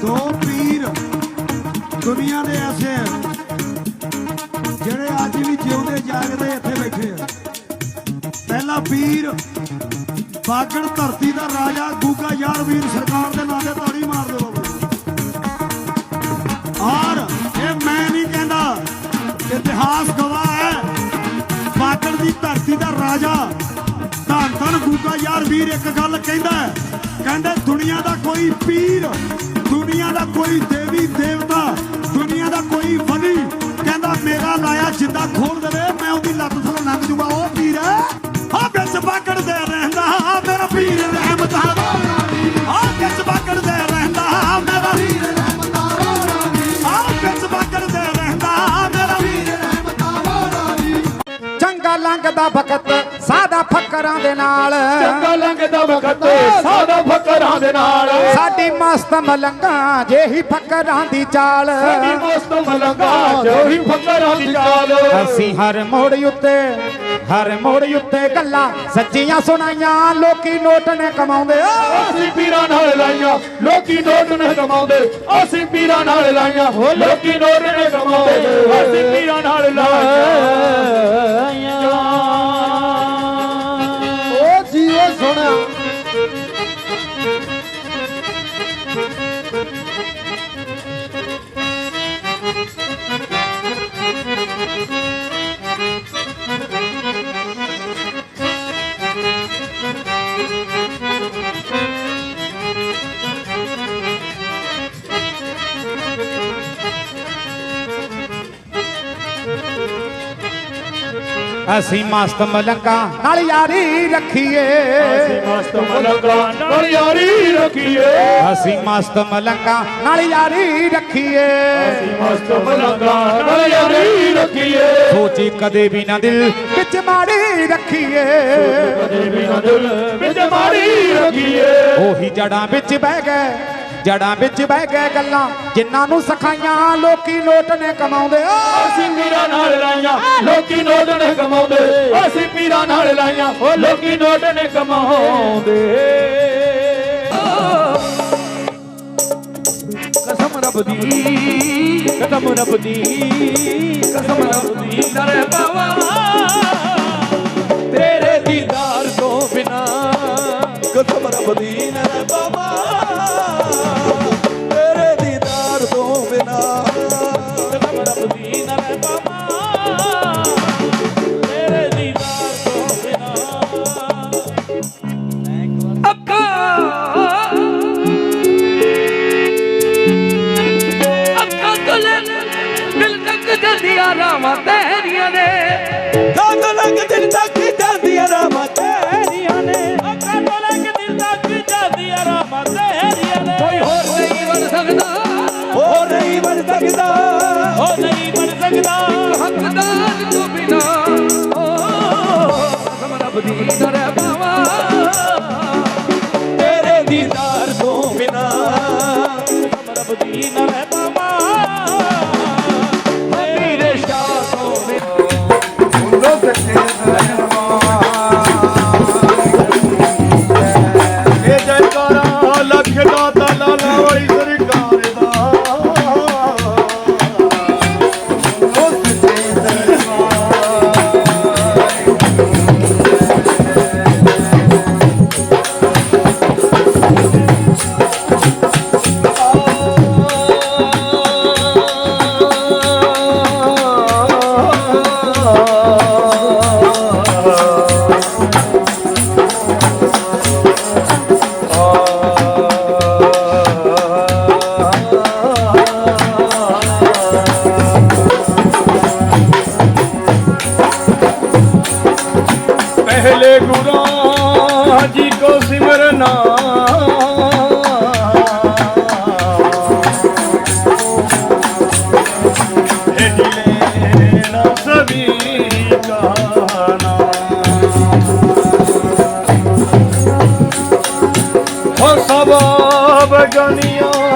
ਦੋ ਪੀਰ ਦੁਨੀਆ ਦੇ ਐਸੇ ਆ ਜਿਹੜੇ ਅੱਜ ਵੀ ਜਿਉਂਦੇ, ਜਾਗਦੇ ਇੱਥੇ ਬੈਠੇ ਆ ਪਹਿਲਾ ਪੀਰ ਬਾਗੜ ਧਰਤੀ ਦਾ ਰਾਜਾ ਗੂਗਾ ਯਾਰ ਵੀਰ ਸਰਕਾਰ ਦੇ ਨਾਂ ਤੇ ਤਾੜੀ ਮਾਰ ਦਿਓ ਬਾਬੂ ਔਰ ਇਹ ਮੈਂ ਨਹੀਂ ਕਹਿੰਦਾ ਇਤਿਹਾਸ ਗਵਾਹ ਹੈ, ਬਾਗੜ ਦੀ ਧਰਤੀ ਦਾ ਰਾਜਾ ਧੰਨ ਧੰਨ ਗੂਗਾ ਯਾਰ ਵੀਰ, ਇੱਕ ਗੱਲ ਕਹਿੰਦਾ ਕਹਿੰਦਾ ਕਹਿੰਦੇ, ਦੁਨੀਆ ਦਾ ਕੋਈ ਪੀਰ, ਦੁਨੀਆ ਦਾ ਕੋਈ ਦੇਵੀ ਦੇਵਤਾ, ਦੁਨੀਆ ਦਾ ਕੋਈ ਵਲੀ ਕਹਿੰਦਾ, ਮੇਰਾ ਲਾਇਆ ਜਿੰਦਾ ਖੋਲ ਦੇਵੇ, ਮੈਂ ਉਹਦੀ ਲੱਤ ਥੱਲੋਂ ਲੰਘ ਜੂਗਾ। ਉਹ ਪੀਰ ਆ ਵਿੱਚ ਬਾਗੜ ਰਹਿੰਦਾ ਮੇਰਾ ਪੀਰ ਰਹਿਮਤ ਆ। ਵਿੱਚ ਬਾਗੜ ਰਹਿੰਦਾ ਮੇਰਾ ਪੀਰ ਰਹਿਮਤ ਆ। ਵਿੱਚ ਬਾਗੜ ਰਹਿੰਦਾ ਮੇਰਾ ਪੀਰ ਚੰਗਾ ਲੰਘਦਾ ਵਕਤ ਸਾਦਾ ਫੱਕਰਾਂ ਦੇ ਨਾਲ। ਚੰਗਾ ਲੰਘਦਾ ਵਕਤ ਸਾਦਾ ਫਕਰਾਂ ਦੇ ਨਾਲ। ਸਾਡੀ ਮਸਤ ਮਲੰਗਾ ਜਿਹੀ ਫੱਕਰਾਂ ਦੀ ਚਾਲ। ਸਾਡੀ ਮਸਤ ਮਲੰਗਾ ਜੋ ਹੀ ਫਕਰਾਂ ਦੀ ਚਾਲ। ਅਸੀਂ ਹਰ ਮੋੜ ਉੱਤੇ ਹਰ ਮੋੜ ਉੱਤੇ ਗੱਲਾਂ ਸੱਚੀਆਂ ਸੁਣਾਈਆਂ ਲੋਕੀ ਨੋਟ ਨੇ ਕਮਾਉਂਦੇ। ਅਸੀਂ ਪੀਰਾਂ ਨਾਲ ਲਾਈਆਂ ਲੋਕੀ ਨੋਟ ਨੇ ਕਮਾਉਂਦੇ। ਅਸੀਂ ਪੀਰਾਂ ਨਾਲ ਲਾਈਆਂ ਲੋਕੀ ਨੋਟ ਨੇ ਕਮਾਉਂਦੇ। ਅਸੀਂ ਪੀਰਾਂ ਨਾਲ ਅਸੀਂ ਮਸਤ ਮਲੰਗਾ ਨਾਲ ਯਾਰੀ ਰੱਖੀਏ। ਅਸੀਂ ਮਸਤ ਮਲੰਗਾ ਨਾਲ ਯਾਰੀ ਰੱਖੀਏ। ਅਸੀਂ ਮਸਤ ਮਲੰਗਾ ਨਾਲ ਯਾਰੀ ਰੱਖੀਏ। ਅਸੀਂ ਮਸਤ ਮਲੰਗਾ ਨਾਲ ਯਾਰੀ ਰੱਖੀਏ। ਸੋਚੀ ਕਦੇ ਵੀ ਨਾ ਦਿਲ ਵਿੱਚ ਮਾੜੀ ਰੱਖੀਏ। ਕਦੇ ਵੀ ਨਾ ਦਿਲ ਵਿੱਚ ਮਾੜੀ ਰੱਖੀਏ। ਉਹੀ ਜੜਾਂ ਵਿੱਚ ਬਹਿ ਗਏ। ਜੜਾਂ ਵਿੱਚ ਬਹਿ ਗਏ ਗੱਲਾਂ ਜਿਨ੍ਹਾਂ ਨੂੰ ਸਿਖਾਈਆਂ ਲੋਕੀ ਨੋਟ ਨੇ ਕਮਾਉਂਦੇ। ਅਸੀਂ ਪੀਰਾਂ ਨਾਲ ਲਾਈਆਂ ਲੋਕੀ ਨੋਟ ਨੇ ਕਮਾਉਂਦੇ। ਅਸੀਂ ਪੀਰਾਂ ਨਾਲ ਲਾਈਆਂ ਉਹ ਲੋਕੀ ਨੋਟ ਨੇ ਕਮਾਉਂਦੇ। ਕਸਮ ਰੱਬ ਦੀ ਕਸਮ ਰੱਬ ਦੀ ਕਸਮ ਰੱਬ ਦੀ। ਨਰੇ ਬਾਵਾ ਤੇਰੇ ਦੀਦਾਰ ਤੋਂ ਬਿਨਾ ਕਸਮ ਰੱਬ ਦੀ ਨਰੇ ਬਾਵਾ। ਤੱਕ ਜਲਦੀਆਂ ਰਾਵਾਂ ਤੇਰੀਆਂ ਨੇ। ਕਾਗ ਲੰਗ ਦਿਲ ਤੱਕ ਜਾਂਦੀਆਂ ਰਾਮਾਂ ਤੇਰੀਆਂ ਨੇ। ਅੱਖਾਂ ਤੋਂ ਲੈ ਕੇ ਦਿਲ ਤੱਕ ਜਲਦੀਆਂ ਰਾਵਾਂ ਤੇਰੀਆਂ ਨੇ। ਕੋਈ ਹੋਰ ਨਹੀਂ ਬਣ ਸਕਦਾ। ਹੋ ਨਹੀਂ ਬਣ ਸਕਦਾ। ਹੋ ਨਹੀਂ ਬਣ ਸਕਦਾ। ਹੱਕਦਾਰ ਤੋਂ ਬਿਨਾ। ਕਸਮ ਰੱਬ ਦੀ ਨਰੇ ਗੁਰਾਂ ਜੀ ਕੋ ਸਿਮਰਨਾ ਸਭਾ ਬਗਨੀਆਂ